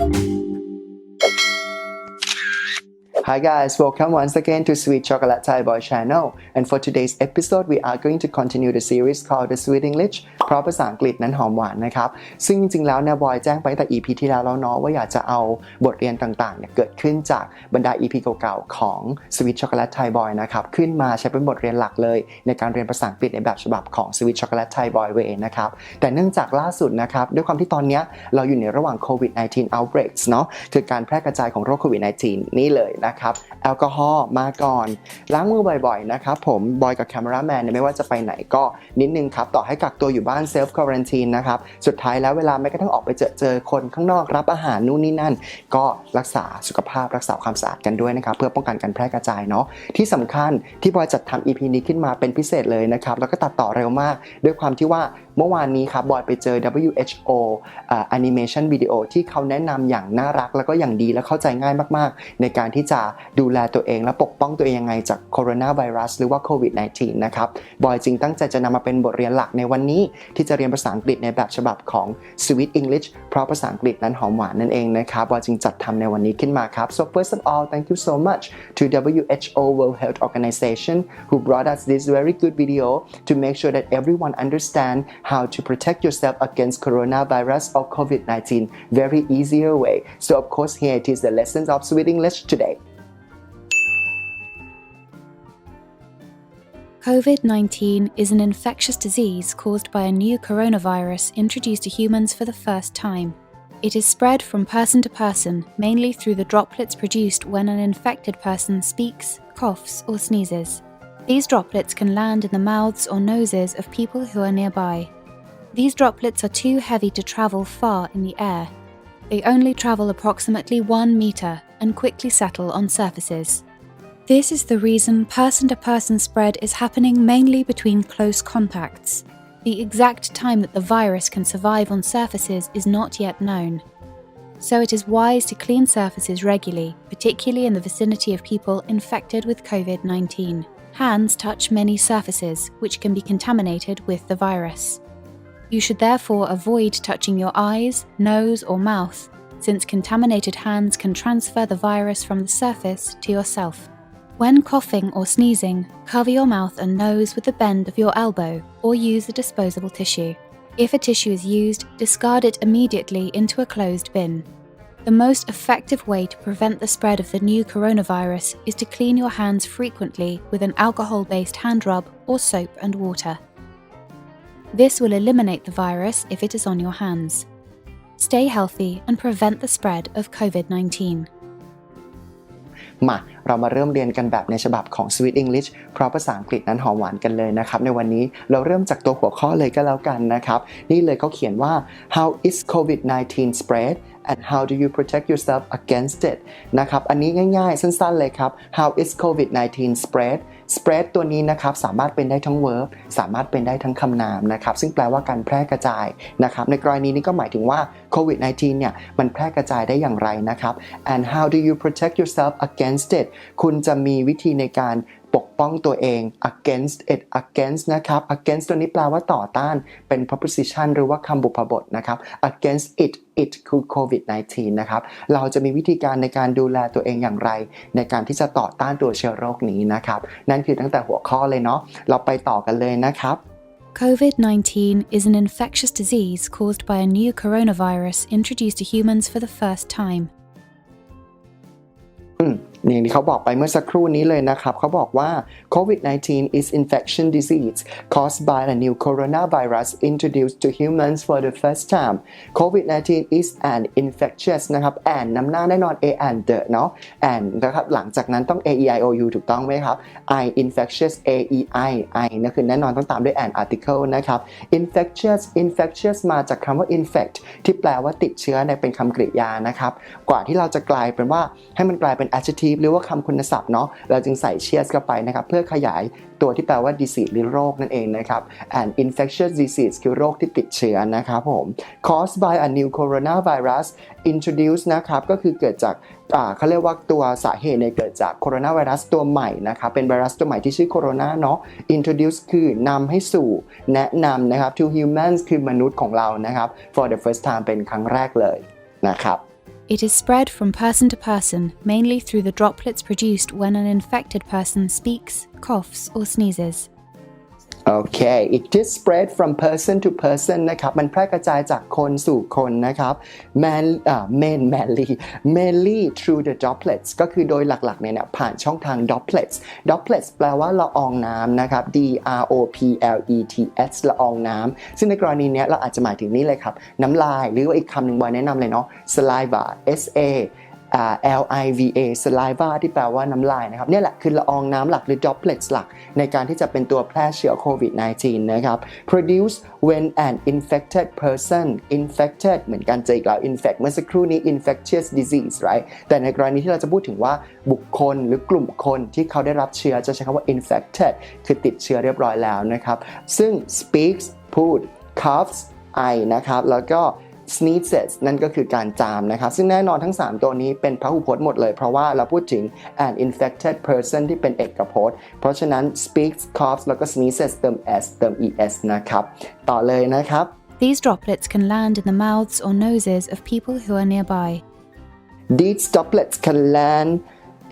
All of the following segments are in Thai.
Thank you. Hi guys, welcome once again to Sweet Chocolate Thai Boy channel. And for today's episode, we are going to continue the series called The Sweet English เพราะภาษาอังกฤษนั้นหอมหวานนะครับ ซึ่งจริงๆแล้วเนี่ยบอยแจ้งไปแต่ EP ที่แล้วแล้วเนาะว่าอยากจะเอาบทเรียนต่างๆเนี่ยเกิดขึ้นจากบรรดา EP เก่าๆของ Sweet Chocolate Thai Boy นะครับ ขึ้นมาใช้เป็นบทเรียนหลักเลย ในการเรียนภาษาอังกฤษในแบบฉบับของ Sweet Chocolate Thai Boy Way นะครับ แต่เนื่องจากล่าสุดนะครับด้วยความที่ตอนนี้เราอยู่ในระหว่าง COVID-19 outbreaks เนาะคือการแพร่กระจายของโรคโควิด -19 นี่เลยนะครับแอลกอฮอล์มาก่อน ล้างมือบ่อยๆนะครับผมบอยกับแคมราแมนไม่ว่าจะไปไหนก็นิดนึงครับ ต่อให้กักตัวอยู่บ้านเซลฟ์ควอรันทีนนะครับ สุดท้ายแล้วเวลาแม้กระทั่งออกไปเจอเจอคนข้างนอกรับอาหารนู่นนี่นั่น ก็รักษาสุขภาพรักษาความสะอาดกันด้วยนะครับ เพื่อป้องกันการแพร่กระจายเนาะที่สำคัญที่บอยจัดทำ EP นี้ขึ้นมาเป็นพิเศษเลยนะครับแล้วก็ตัดต่อเร็วมาก ด้วยความที่ว่า เมื่อวานนี้ครับบอยไปเจอ WHO แอนิเมชันวิดีโอที่เขาแนะนำอย่างน่ารักแล้วก็อย่างดีและเข้าใจง่ายมากๆ ในการที่จะดูแลตัวเองและปกป้องตัวเองยังไงจากโคโรนาไวรัสหรือว่าโควิด -19 นะครับบอยจึงตั้งใจจะนำมาเป็นบทเรียนหลักในวันนี้ ที่จะเรียนภาษาอังกฤษในแบบฉบับของ Sweet English เพราะภาษาอังกฤษนั้นหอมหวานนั่นเองนะครับบอยจึงจัดทำในวันนี้ขึ้นมาครับ so first of all thank you so much to WHO World Health Organization who brought us this very good video to make sure that everyone understand how to protect yourself against coronavirus or COVID-19 very easier way so of course here it is the lessons of Sweet English today COVID 19 is an infectious disease caused by a new coronavirus introduced to humans for the first time. It is spread from person to person, mainly through the droplets produced when an infected person speaks, coughs, or sneezes. These droplets can land in the mouths or noses of people who are nearby. These droplets are too heavy to travel far in the air. They only travel approximately one meter and quickly settle on surfaces. This is the reason person to person spread is happening mainly between close contacts. The exact time that the virus can survive on surfaces is not yet known. So it is wise to clean surfaces regularly, particularly in the vicinity of people infected with COVID 19. Hands touch many surfaces, which can be contaminated with the virus. You should therefore avoid touching your eyes, nose, or mouth, since contaminated hands can transfer the virus from the surface to yourself. When coughing or sneezing, cover your mouth and nose with the bend of your elbow or use a disposable tissue. If a tissue is used, discard it immediately into a closed bin. The most effective way to prevent the spread of the new coronavirus is to clean your hands frequently with an alcohol based hand rub or soap and water. This will eliminate the virus if it is on your hands. Stay healthy and prevent the spread of COVID 19. มาเรามาเริ่มเรียนกันแบบในฉบับของ Sweet English เพราะภาษาอังกฤษนั้นหอมหวานกันเลยนะครับ ในวันนี้เราเริ่มจากตัวหัวข้อเลยก็แล้วกันนะครับ นี่เลยเขาเขียนว่า how is COVID-19 spread and how do you protect yourself against it นะครับ อันนี้ง่ายๆ สั้นๆเลยครับ how is COVID-19 spread spread ตัวนี้นะครับสามารถเป็นได้ทั้ง verb สามารถเป็นได้ทั้งคำนามนะครับซึ่งแปลว่าการแพร่กระจายนะครับในกรณีนี้ก็หมายถึงว่า COVID 19เนี่ยมันแพร่กระจายได้อย่างไรนะครับ and how do you protect yourself against it คุณจะมีวิธีในการ ปกป้องตัวเอง against it against นะครับ against ตัวนี้แปลว่าต่อต้าน เป็น preposition หรือว่าคำบุพบทนะครับ against it it คือ covid 19 นะครับ เราจะมีวิธีการในการดูแลตัวเองอย่างไร ในการที่จะต่อต้านตัวเชื้อโรคนี้นะครับ นั่นคือตั้งแต่หัวข้อเลยเนาะ เราไปต่อกันเลยนะครับ COVID 19 is an infectious disease caused by a new coronavirus introduced to humans for the first time. อืม อย่างที่เขาบอกไปเมื่อสักครู่นี้เลยนะครับ เขาบอกว่า COVID-19 is infection disease caused by a new coronavirus introduced to humans for the first time COVID-19 is an infectious นะครับ and นำหน้าแน่นอน a and the เนาะ and นะครับ หลังจากนั้นต้อง a e i o u ถูกต้องไหมครับ i infectious a e i i นั่นคือแน่นอนต้องตามด้วย an article นะครับ infectious infectious มาจากคำว่า infect ที่แปลว่าติดเชื้อในเป็นคำกริยานะครับ กว่าที่เราจะกลายเป็นว่าให้มันกลายเป็น adjective หรือว่าคำคุณศัพท์เนาะเราจึงใส่ cheers เข้าไปนะครับ เพื่อขยายตัวที่แปลว่า disease หรือโรคนั่นเองนะครับ and infectious disease คือโรคที่ติดเชื้อนะครับผม caused by a new coronavirus introduced นะครับก็คือเกิดจากเขาเรียกว่าตัวสาเหตุเนี่ยเกิดจากโคโรนาไวรัสตัวใหม่นะครับเป็นไวรัสตัวใหม่ที่ชื่อโคโรนาเนาะ introduce คือนำให้สู่แนะนำนะครับ to humans คือมนุษย์ของเรานะครับ for the first time เป็นครั้งแรกเลยนะครับ It is spread from person to person, mainly through the droplets produced when an infected person speaks, coughs, or sneezes. โอเค it is spread from person to person นะครับ มันแพร่กระจายจากคนสู่คนนะครับ man อ่า main mainly mainly through the droplets ก็คือโดยหลักๆเนี่ยนะผ่านช่องทาง droplets droplets แปลว่าละอองน้ำนะครับ d r o p l e t s ละอองน้ำ ซึ่งในกรณีเนี้ยเราอาจจะหมายถึงนี่เลยครับ น้ำลาย หรือว่าอีกคำหนึ่งบอยแนะนำเลยเนาะ saliva s a L I V A saliva ที่แปลว่าน้ำลายนะครับเนี่ยแหละคือละอองน้ำหลักหรือ droplets หลัก ในการที่จะเป็นตัวแพร่เชื้อโควิด -19 นะครับ produce when an infected person infected เหมือนกันเจออีกแล้ว infect เมื่อสักครู่นี้ infectious disease right แต่ในกรณีที่เราจะพูดถึงว่าบุคคลหรือกลุ่มคนที่เขาได้รับเชื้อจะใช้คำว่า infected คือติดเชื้อเรียบร้อยแล้วนะครับ ซึ่ง speaks พูด coughs ไอนะครับ แล้วก็ sneezes นั่นก็คือการจามนะครับ ซึ่งแน่นอนทั้ง 3 ตัวนี้เป็นพหูพจน์หมดเลย เพราะว่าเราพูดถึง an infected person ที่เป็นเอกพจน์ เพราะฉะนั้น speaks coughs แล้วก็ sneezes เติม s เติม es นะครับ ต่อเลยนะครับ These droplets can land in the mouths or noses of people who are nearby. These droplets can land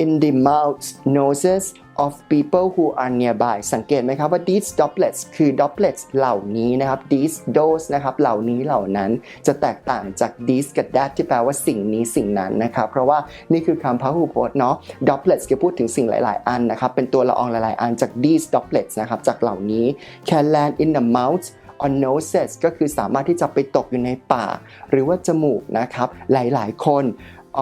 in the mouths, noses of people who are nearby สังเกตไหมครับว่า these droplets คือ droplets เหล่านี้นะครับ these those นะครับ เหล่านี้เหล่านั้นจะแตกต่างจาก these กับ that ที่แปลว่าสิ่งนี้สิ่งนั้นนะครับ เพราะว่านี่คือคำพหูพจน์เนาะ droplets จะพูดถึงสิ่งหลาย ๆ อันนะครับ เป็นตัวละอองหลาย ๆ อันจาก these droplets นะครับ จากเหล่านี้ can land in the mouth on noses ก็คือสามารถที่จะไปตกอยู่ในปากหรือว่าจมูกนะครับ หลาย ๆ คน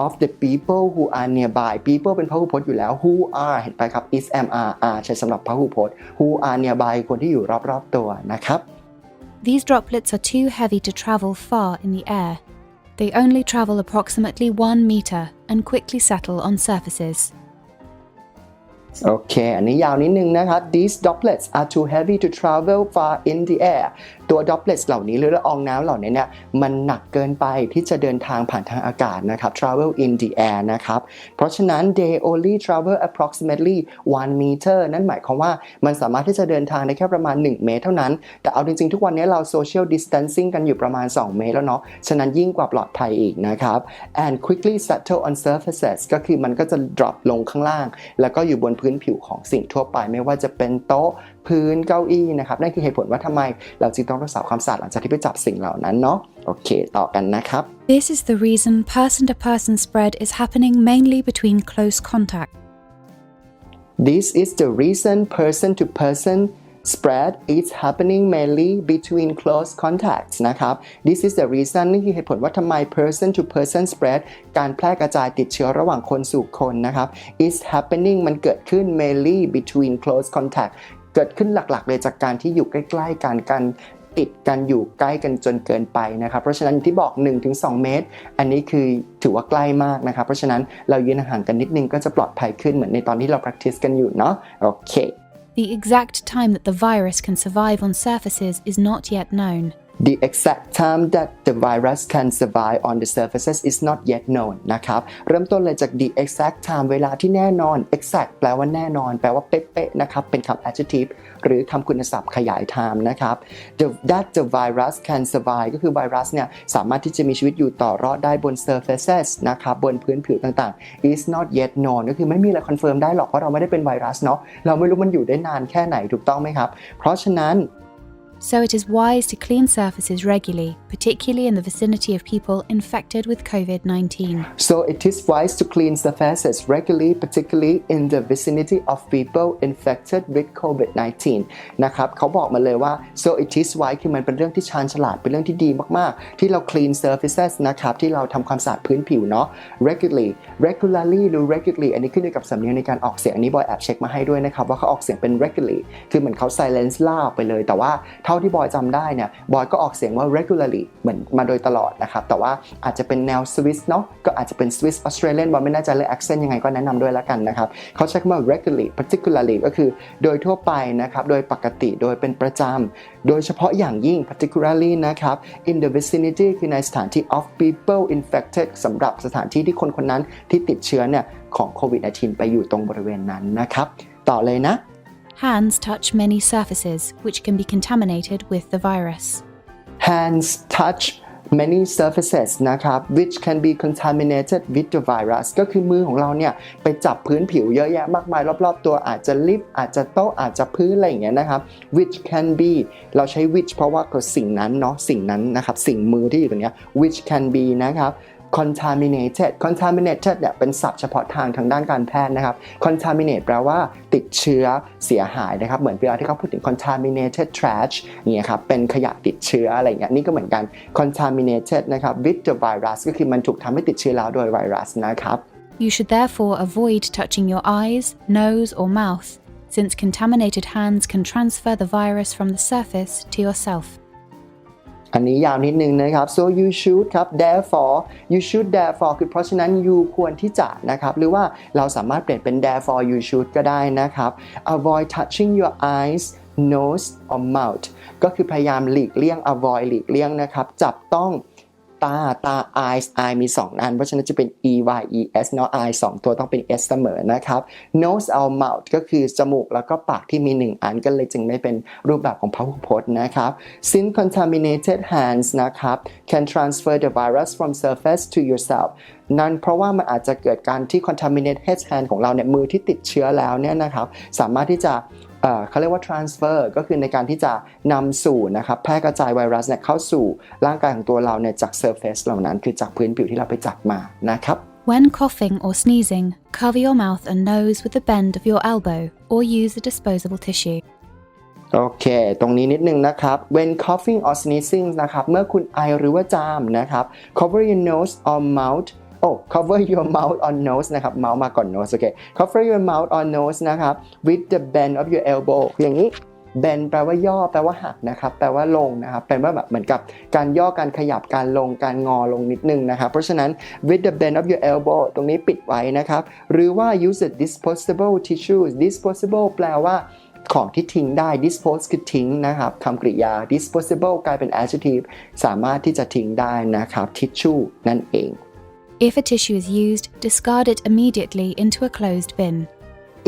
of the people who are nearby people เป็นพหูพจน์อยู่แล้ว who are เห็นไปครับ is am are are ใช้สำหรับพหูพจน์ who are nearby คนที่อยู่รอบ ๆ ตัวนะครับ These droplets are too heavy to travel far in the air. They only travel approximately one meter and quickly settle on surfaces. โอเค อันนี้ยาวนิดนึงนะครับ these droplets are too heavy to travel far in the air ตัว droplets เหล่านี้หรือละอองน้ำเหล่านี้เนี่ยมันหนักเกินไปที่จะเดินทางผ่านทางอากาศนะครับ travel in the air นะครับ เพราะฉะนั้น they only travel approximately one meter นั่นหมายความว่ามันสามารถที่จะเดินทางได้แค่ประมาณ 1 เมตรเท่านั้น แต่เอาจริงๆ ทุกวันนี้เรา social distancing กันอยู่ประมาณ 2 เมตรแล้วเนาะ ฉะนั้นยิ่งกว่าปลอดภัยอีกนะครับ and quickly settle on surfaces ก็คือมันก็จะ drop ลงข้างล่าง แล้วก็อยู่บนพื้นผิวของสิ่งทั่วไปไม่ว่าจะเป็นโต๊ะ พื้นเก้าอี้นะครับนั่นคือเหตุผลว่าทำไมเราจึงต้องรักษาความสะอาดหลังจากที่ไปจับสิ่งเหล่านั้นเนาะโอเค ต่อกันนะครับ This is the reason person to person spread is happening mainly between close contact. This is the reason person to person spread is happening mainly between close contacts นะครับ This is the reason นี่คือเหตุผลว่าทำไม person to person spread การแพร่กระจายติดเชื้อระหว่างคนสู่คนนะครับ is happening มันเกิดขึ้น mainly between close contact เกิดขึ้นหลักๆเลยจากการที่อยู่ใกล้ๆกันกันติดกันอยู่ใกล้กันจนเกินไปนะครับ เพราะฉะนั้นที่บอก 1-2 เมตร อันนี้คือถือว่าใกล้มากนะครับ เพราะฉะนั้นเรายืนห่างกันนิดนึงก็จะปลอดภัยขึ้นเหมือนในตอนที่เรา practice กันอยู่เนาะโอเค The exact time that the virus can survive on surfaces is not yet known. The exact time that the virus can survive on the surfaces is not yet known นะครับ เริ่มต้นเลยจาก the exact time เวลาที่แน่นอน exact แปลว่าแน่นอน แปลว่าเป๊ะๆนะครับ เป็นคำ adjective หรือคำคุณศัพท์ขยาย time นะครับ the, that the virus can survive ก็คือไวรัสเนี่ย สามารถที่จะมีชีวิตอยู่ต่อรอดได้บน surfaces นะครับ บนพื้นผิวต่างๆ is not yet known ก็คือไม่มีอะไรคอนเฟิร์มได้หรอกเพราะเราไม่ได้เป็นไวรัสเนาะ เราไม่รู้มันอยู่ได้นานแค่ไหนถูกต้องไหมครับ เพราะฉะนั้น So it is wise to clean surfaces regularly, particularly in the vicinity of people infected with COVID 19. So it is wise to clean surfaces regularly, particularly in the vicinity of people infected with COVID-19 นะครับเขาบอกมาเลยว่า so it is wise คือมันเป็นเรื่องที่ชาญฉลาด เป็นเรื่องที่ดีมาก ๆ ที่เรา clean surfaces นะครับ ที่เราทำความสะอาดพื้นผิวเนาะ regularly regularly หรือ regularly อันนี้ขึ้นอยู่กับสำเนียงในการออกเสียง อันนี้บอยแอบเช็คมาให้ด้วยนะครับ ว่าเขาออกเสียงเป็น regularly คือเหมือนเขา silence ล่าออกไปเลย แต่ว่า เท่าที่บอยจำได้เนี่ยบอยก็ออกเสียงว่า regularly เหมือนมาโดยตลอดนะครับ แต่ว่าอาจจะเป็นแนว Swiss เนาะก็อาจจะเป็น Swiss Australian บอยไม่แน่ใจเลย accent ยังไงก็แนะนำด้วยแล้วกันนะครับเขาใช้คำว่า regularly particularly ก็คือโดยทั่วไปนะครับ โดยปกติโดยเป็นประจำโดยเฉพาะอย่างยิ่ง particularly นะครับ in the vicinity คือในสถานที่ of people infected สำหรับสถานที่ที่คนคนนั้นที่ติดเชื้อเนี่ยของโควิด -19 ไปอยู่ตรงบริเวณนั้นนะครับ ต่อเลยนะ Hands touch many surfaces which can be contaminated with the virus. hands touch many surfaces นะครับ which can be contaminated with the virus ก็คือมือของเราเนี่ยไปจับพื้นผิวเยอะแยะมากมายรอบๆ ตัวอาจจะลิฟต์อาจจะโต๊ะอาจจะพื้นอะไรอย่างเงี้ยนะครับ which can be เราใช้ which เพราะว่าก็สิ่งนั้นเนาะสิ่งนั้นนะครับสิ่งมือที่อยู่ตรงเนี้ย which can be นะครับ contaminated contaminated เนี่ยเป็นศัพท์เฉพาะทางทางด้านการแพทย์นะครับ contaminate แปลว่าติดเชื้อเสียหายนะครับ เหมือนเวลาที่เขาพูดถึง contaminated trash เนี่ยครับเป็นขยะติดเชื้ออะไรเงี้ยนี่ก็เหมือนกัน contaminated นะครับ with the virus ก็คือมันถูกทำให้ติดเชื้อแล้วโดยไวรัสนะครับ You should therefore avoid touching your eyes, nose, or mouth, since contaminated hands can transfer the virus from the surface to yourself. อันนี้ยาวนิดนึงนะครับ so you should ครับ therefore you should therefore คือเพราะฉะนั้น you ควรที่จะนะครับ หรือว่าเราสามารถเปลี่ยนเป็น therefore you should ก็ได้นะครับ avoid touching your eyes nose or mouth ก็คือพยายามหลีกเลี่ยง avoid หลีกเลี่ยงนะครับ จับต้อง ตาตา eyes eye มี 2 อัน เพราะฉะนั้นจะเป็น e y e s เนาะ eye 2 ตัวต้องเป็น s เสมอนะครับ nose or mouth ก็คือจมูกแล้วก็ปากที่มี 1 อันก็เลยจึงไม่เป็นรูปแบบของพหุพจน์นะครับ since contaminated hands นะครับ can transfer the virus from surface to yourself นั่นเพราะว่ามันอาจจะเกิดการที่ contaminated hand ของเราเนี่ยมือที่ติดเชื้อแล้วเนี่ยนะครับ สามารถที่จะเอ่อเขาเรียกว่า transfer ก็คือในการที่จะนำสู่นะครับแพร่กระจายไวรัสเนี่ยเข้าสู่ร่างกายของตัวเราเนี่ยจาก surface เหล่านั้น คือจากพื้นผิวที่เราไปจับมานะครับ When coughing or sneezing, cover your mouth and nose with the bend of your elbow or use a disposable tissue. โอเค ตรงนี้นิดนึงนะครับ when coughing or sneezing นะครับ เมื่อคุณไอหรือว่าจามนะครับ cover your nose or mouth โอ้ cover your mouth or nose นะครับ mouth มาก่อน nose โอเค cover your mouth or nose นะครับ with the bend of your elbow อย่างนี้ bend แปลว่าย่อแปลว่าหักนะครับแปลว่าลงนะครับแปลว่าแบบเหมือนกับการย่อการขยับการลงการงอลงนิดนึงนะครับเพราะฉะนั้น with the bend of your elbow ตรงนี้ปิดไว้นะครับ หรือว่า use a disposable tissues disposable แปลว่าของที่ทิ้งได้ dispose คือทิ้งนะครับคำกริยา disposable กลายเป็น adjective สามารถที่จะทิ้งได้นะครับ tissue นั่นเอง If a tissue is used, discard it immediately into a closed bin.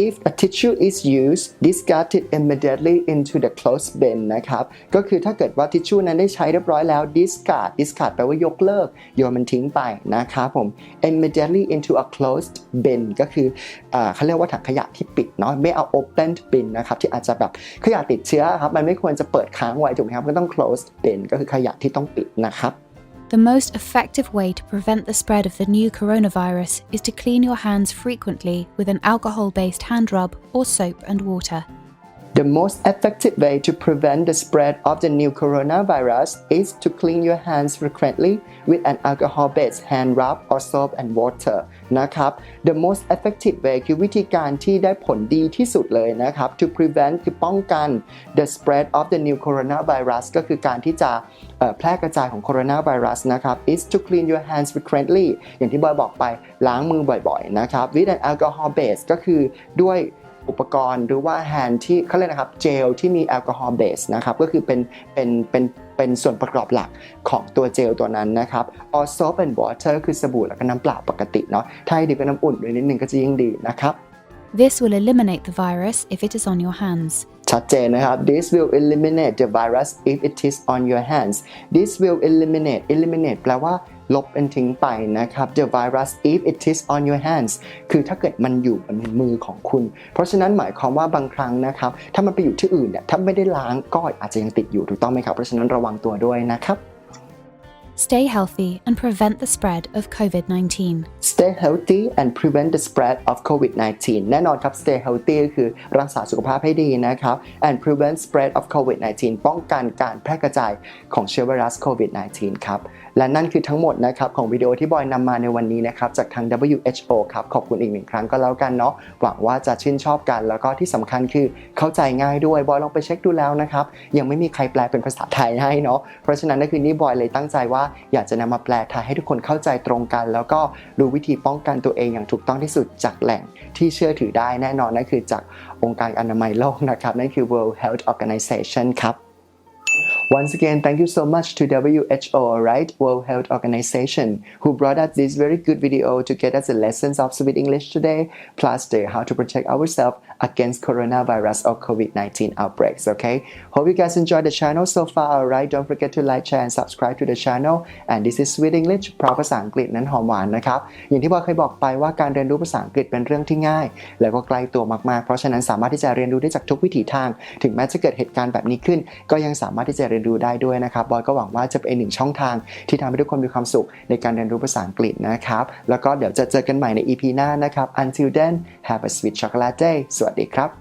if a tissue is used discard it immediately into the closed bin นะครับ ก็คือถ้าเกิดว่าทิชชู่นั้นได้ใช้เรียบร้อยแล้ว discard discard แปลว่ายกเลิก โยนมันทิ้งไปนะครับผม immediately into a closed bin ก็คืออเขาเรียกว่าถังขยะที่ปิดเนาะ ไม่เอา open bin นะครับ ที่อาจจะแบบขยะติดเชื้อครับ มันไม่ควรจะเปิดค้างไว้ถูกไหมครับ ก็ต้อง closed bin ก็คือขยะที่ต้องปิดนะครับ The most effective way to prevent the spread of the new coronavirus is to clean your hands frequently with an alcohol based hand rub or soap and water. The most effective way to prevent the spread of the new coronavirus is to clean your hands frequently with an alcohol-based hand rub or soap and water นะครับ The most effective way คือวิธีการที่ได้ผลดีที่สุดเลยนะครับ to prevent คือป้องกัน the spread of the new coronavirus ก็คือการที่จะเอ่อแพร่กระจายของ coronavirus นะครับ is to clean your hands frequently อย่างที่บอยบอกไปล้างมือบ่อยๆนะครับ with an alcohol base ก็คือด้วย อุปกรณ์หรือว่าแฮนด์ที่เขาเรียกนะครับเจลที่มีแอลกอฮอล์เบสนะครับก็คือเป็นเป็นเป็นเป็นส่วนประกอบหลักของตัวเจลตัวนั้นนะครับ or soap and water คือสบู่แล้วก็น้ำเปล่าปกติเนาะถ้าให้ดีก็น้ำอุ่นด้วยนิดนึงก็จะยิ่งดีนะครับ This will eliminate the virus if it is on your hands. ชัดเจนนะครับ this will eliminate the virus if it is on your hands this will eliminate eliminate แปลว่า ลบเป็นทิ้งไปนะครับ the virus if it is on your hands คือถ้าเกิดมันอยู่บนมือของคุณ เพราะฉะนั้นหมายความว่าบางครั้งนะครับ ถ้ามันไปอยู่ที่อื่นเนี่ยถ้าไม่ได้ล้างก็อาจจะยังติดอยู่ถูกต้องไหมครับ เพราะฉะนั้นระวังตัวด้วยนะครับ Stay healthy and prevent the spread of COVID 19. Stay healthy and prevent the spread of COVID-19 แน่นอนครับ Stay healthy ก็คือรักษาสุขภาพให้ดีนะครับ and prevent spread of COVID-19 ป้องกันการแพร่กระจายของเชื้อไวรัสโควิด -19 ครับ และนั่นคือทั้งหมดนะครับของวิดีโอที่บอยนำมาในวันนี้นะครับจากทาง WHO ครับ ขอบคุณอีกหนึ่งครั้งก็แล้วกันเนาะ หวังว่าจะชื่นชอบกัน แล้วก็ที่สำคัญคือเข้าใจง่ายด้วย บอยลองไปเช็คดูแล้วนะครับ ยังไม่มีใครแปลเป็นภาษาไทยให้เนาะ เพราะฉะนั้นนั่นคือนี่บอยเลยตั้งใจว่าอยากจะนำมาแปลไทยให้ทุกคนเข้าใจตรงกัน แล้วก็รู้วิธีป้องกันตัวเองอย่างถูกต้องที่สุดจากแหล่งที่เชื่อถือได้แน่นอนนั่นคือจากองค์การอนามัยโลกนะครับนั่นคือ World Health Organization ครับ Once again, thank you so much to WHO, right, World Health Organization, who brought us this very good video to get us the lessons of sweet English today, plus the how to protect ourselves against coronavirus or COVID-19 outbreaks. Okay. Hope you guys enjoyed the channel so far. Alright, don't forget to like, share, and subscribe to the channel. And this is Sweet English เพราะภาษาอังกฤษนั้นหอมหวานนะครับ อย่างที่บอยเคยบอกไปว่าการเรียนรู้ภาษาอังกฤษเป็นเรื่องที่ง่าย แล้วก็ใกล้ตัวมากๆ เพราะฉะนั้นสามารถที่จะเรียนรู้ได้จากทุกวิถีทาง ถึงแม้จะเกิดเหตุการณ์แบบนี้ขึ้น ก็ยังสามารถที่จะเรียนรู้ได้ด้วยนะครับ บอยก็หวังว่าจะเป็นหนึ่งช่องทาง ที่ทำให้ทุกคนมีความสุขในการเรียนรู้ภาษาอังกฤษนะครับ แล้วก็เดี๋ยวจะเจอกันใหม่ใน EP หน้านะครับ until then have a sweet chocolate day สวัสดีครับ